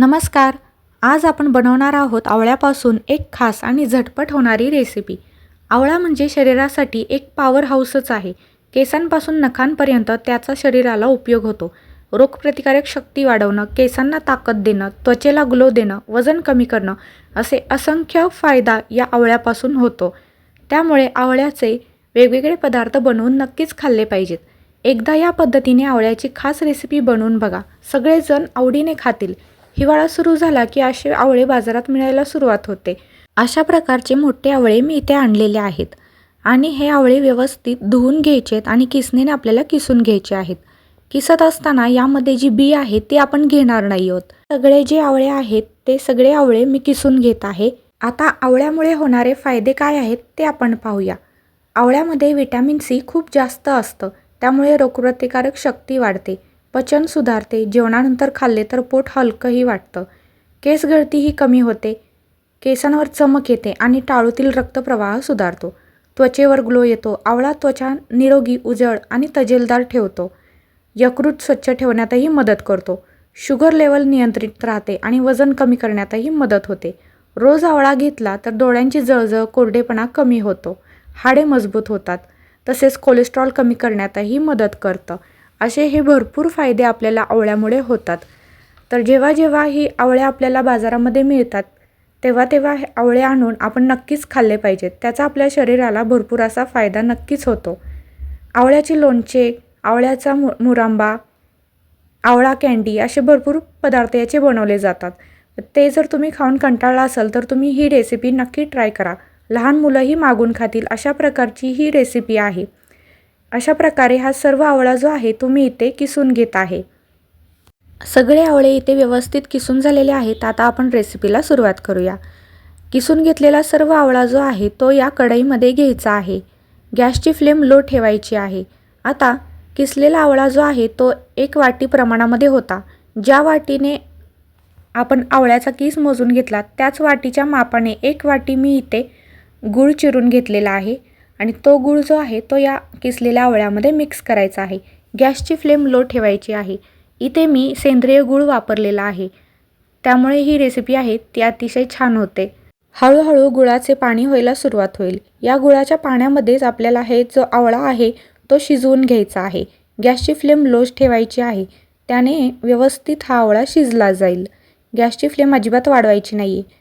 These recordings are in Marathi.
नमस्कार. आज आपण बनवणार आहोत आवळ्यापासून एक खास आणि झटपट होणारी रेसिपी आवळा म्हणजे शरीरासाठी एक पॉवर हाऊसच आहे. केसांपासून नखांपर्यंत त्याचा शरीराला उपयोग होतो. रोगप्रतिकारक शक्ती वाढवणं केसांना ताकद देणं त्वचेला ग्लो देणं वजन कमी करणं असे असंख्य फायदा या आवळ्यापासून होतो. त्यामुळे आवळ्याचे वेगवेगळे पदार्थ बनवून नक्कीच खाल्ले पाहिजेत. एकदा या पद्धतीने आवळ्याची खास रेसिपी बनवून बघा. सगळेजण आवडीने खातील. हिवाळा सुरू झाला की असे आवळे बाजारात मिळायला सुरुवात होते. अशा प्रकारचे मोठे आवळे मी इथे आणलेले आहेत. आणि हे आवळे व्यवस्थित धुवून घ्यायचे आहेत आणि किसणीने आपल्याला किसून घ्यायचे आहेत. किसत असताना यामध्ये जी बी आहे ती आपण घेणार नाही आहोत. सगळे जे आवळे आहेत ते सगळे आवळे मी किसून घेत आहे. आता आवळ्यामुळे होणारे फायदे काय आहेत ते आपण पाहूया. आवळ्यामध्ये व्हिटॅमिन सी खूप जास्त असतं. त्यामुळे रोगप्रतिकारक शक्ती वाढते. पचन सुधारते जेवणानंतर खाल्ले तर पोट हलकंही वाटतं. केस गळतीही कमी होते. केसांवर चमक येते आणि टाळूतील रक्तप्रवाह सुधारतो. त्वचेवर ग्लो येतो. आवळा त्वचा निरोगी उजळ आणि तजेलदार ठेवतो. यकृत स्वच्छ ठेवण्यातही मदत करतो. शुगर लेवल नियंत्रित राहते आणि वजन कमी करण्यातही मदत होते. रोज आवळा घेतला तर डोळ्यांची जळजळ कोरडेपणा कमी होतो. हाडे मजबूत होतात. तसेच कोलेस्ट्रॉल कमी करण्यातही मदत करतं. असे हे भरपूर फायदे आपल्याला आवळ्यामुळे होतात. तर जेव्हा जेव्हा ही आवळे आपल्याला बाजारामध्ये मिळतात तेव्हा तेव्हा हे आवळे आणून आपण नक्कीच खाल्ले पाहिजेत. त्याचा आपल्या शरीराला भरपूर असा फायदा नक्कीच होतो. आवळ्याचे लोणचे आवळ्याचा मु मुरांबा आवळा कँडी असे भरपूर पदार्थ याचे बनवले जातात. ते जर तुम्ही खाऊन कंटाळला असाल तर तुम्ही ही रेसिपी नक्की ट्राय करा. लहान मुलंही मागून खातील अशा प्रकारची ही रेसिपी आहे. अशा प्रकारे हा सर्व आवळा जो आहे तो मी इथे किसून घेत आहे. सगळे आवळे इथे व्यवस्थित किसून झालेले आहेत. आता आपण रेसिपीला सुरुवात करूया. किसून घेतलेला सर्व आवळा जो आहे तो या कढईमध्ये घ्यायचा आहे. गॅसची फ्लेम लो ठेवायची आहे. आता किसलेला आवळा जो आहे तो एक वाटी प्रमाणामध्ये होता. ज्या वाटीने आपण आवळ्याचा किस मोजून घेतला त्याच वाटीच्या मापाने एक वाटी मी इथे गूळ चिरून घेतलेला आहे. आणि तो गूळ जो आहे तो या किसलेल्या आवळ्यामध्ये मिक्स करायचा आहे. गॅसची फ्लेम लो ठेवायची आहे. इथे मी सेंद्रिय गूळ वापरलेला आहे. त्यामुळे ही रेसिपी आहे ती अतिशय छान होते. हळूहळू गुळाचे पाणी व्हायला सुरुवात होईल. या गुळाच्या पाण्यामध्येच आपल्याला हे जो आवळा आहे तो शिजवून घ्यायचा आहे. गॅसची फ्लेम लोज ठेवायची आहे. त्याने व्यवस्थित हा आवळा शिजला जाईल. गॅसची फ्लेम अजिबात वाढवायची नाही आहे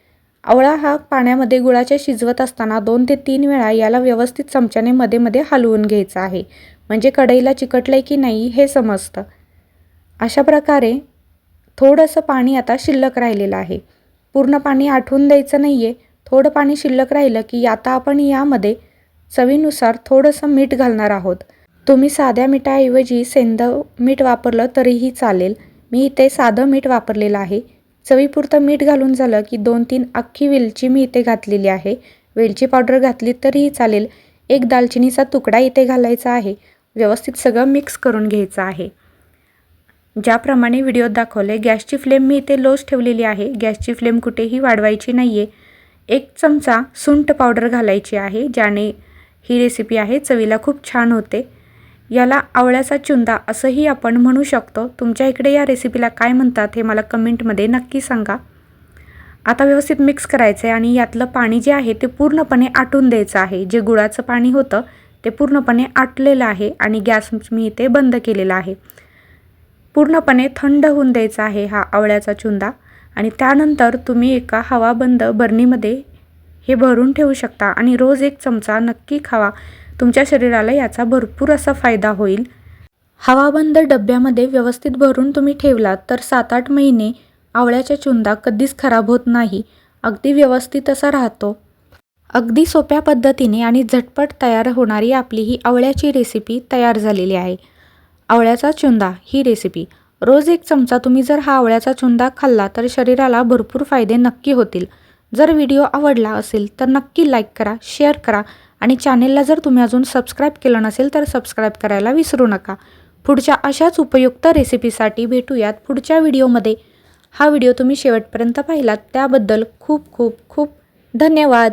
आवळा हा पाण्यामध्ये गुळाच्या शिजवत असताना दोन ते तीन वेळा याला व्यवस्थित चमच्याने मध्ये मध्ये हलवून घ्यायचं आहे. म्हणजे कढईला चिकटलं की नाही हे समजतं. अशा प्रकारे थोडंसं पाणी आता शिल्लक राहिलेलं आहे. पूर्ण पाणी आठवून द्यायचं नाही आहे थोडं पाणी शिल्लक राहिलं की आता आपण यामध्ये चवीनुसार थोडंसं मीठ घालणार आहोत. तुम्ही साध्या मिठाऐवजी सेंद मीठ वापरलं तरीही चालेल. मी इथे साधं मीठ वापरलेलं आहे. चवीपुरतं मीठ घालून झालं की दोन तीन अख्खी वेलची मी इथे घातलेली आहे. वेलची पावडर घातली तरीही चालेल. एक दालचिनीचा तुकडा इथे घालायचा आहे. व्यवस्थित सगळं मिक्स करून घ्यायचं आहे. ज्याप्रमाणे व्हिडिओत दाखवले गॅसची फ्लेम मी इथे लोच ठेवलेली आहे. गॅसची फ्लेम कुठेही वाढवायची नाही आहे एक चमचा सुंठ पावडर घालायची आहे ज्याने ही रेसिपी आहे चवीला खूप छान होते. याला आवळ्याचा चुंदा असंही आपण म्हणू शकतो. तुमच्या इकडे या रेसिपीला काय म्हणतात हे मला कमेंटमध्ये नक्की सांगा. आता व्यवस्थित मिक्स करायचं आहे आणि यातलं पाणी जे आहे ते पूर्णपणे आटून द्यायचं आहे. जे गुळाचं पाणी होतं ते पूर्णपणे आटलेलं आहे आणि गॅस मी इथे बंद केलेला आहे. पूर्णपणे थंड होऊन द्यायचा आहे हा आवळ्याचा चुंदा आणि त्यानंतर तुम्ही एका हवाबंद बरणीमध्ये हे भरून ठेवू शकता आणि रोज एक चमचा नक्की खावा. तुमच्या शरीराला याचा भरपूर असा फायदा होईल. हवाबंद डब्यामध्ये व्यवस्थित भरून तुम्ही ठेवलात तर सात आठ महिने आवळ्याच्या चुंदा कधीच खराब होत नाही. अगदी व्यवस्थित असा राहतो. अगदी सोप्या पद्धतीने आणि झटपट तयार होणारी आपली ही आवळ्याची रेसिपी तयार झालेली आहे. आवळ्याचा चुंदा ही रेसिपी रोज एक चमचा तुम्ही जर हा आवळ्याचा चुंदा खाल्ला तर शरीराला भरपूर फायदे नक्की होतील. जर व्हिडिओ आवडला असेल तर नक्की लाईक करा शेअर करा आणि चॅनेलला जर तुम्ही अजून सबस्क्राईब केलं नसेल तर सबस्क्राईब करायला विसरू नका. पुढच्या अशाच उपयुक्त रेसिपीसाठी भेटूयात पुढच्या व्हिडिओमध्ये हा व्हिडिओ तुम्ही शेवटपर्यंत पाहिलात. त्याबद्दल खूप खूप खूप धन्यवाद.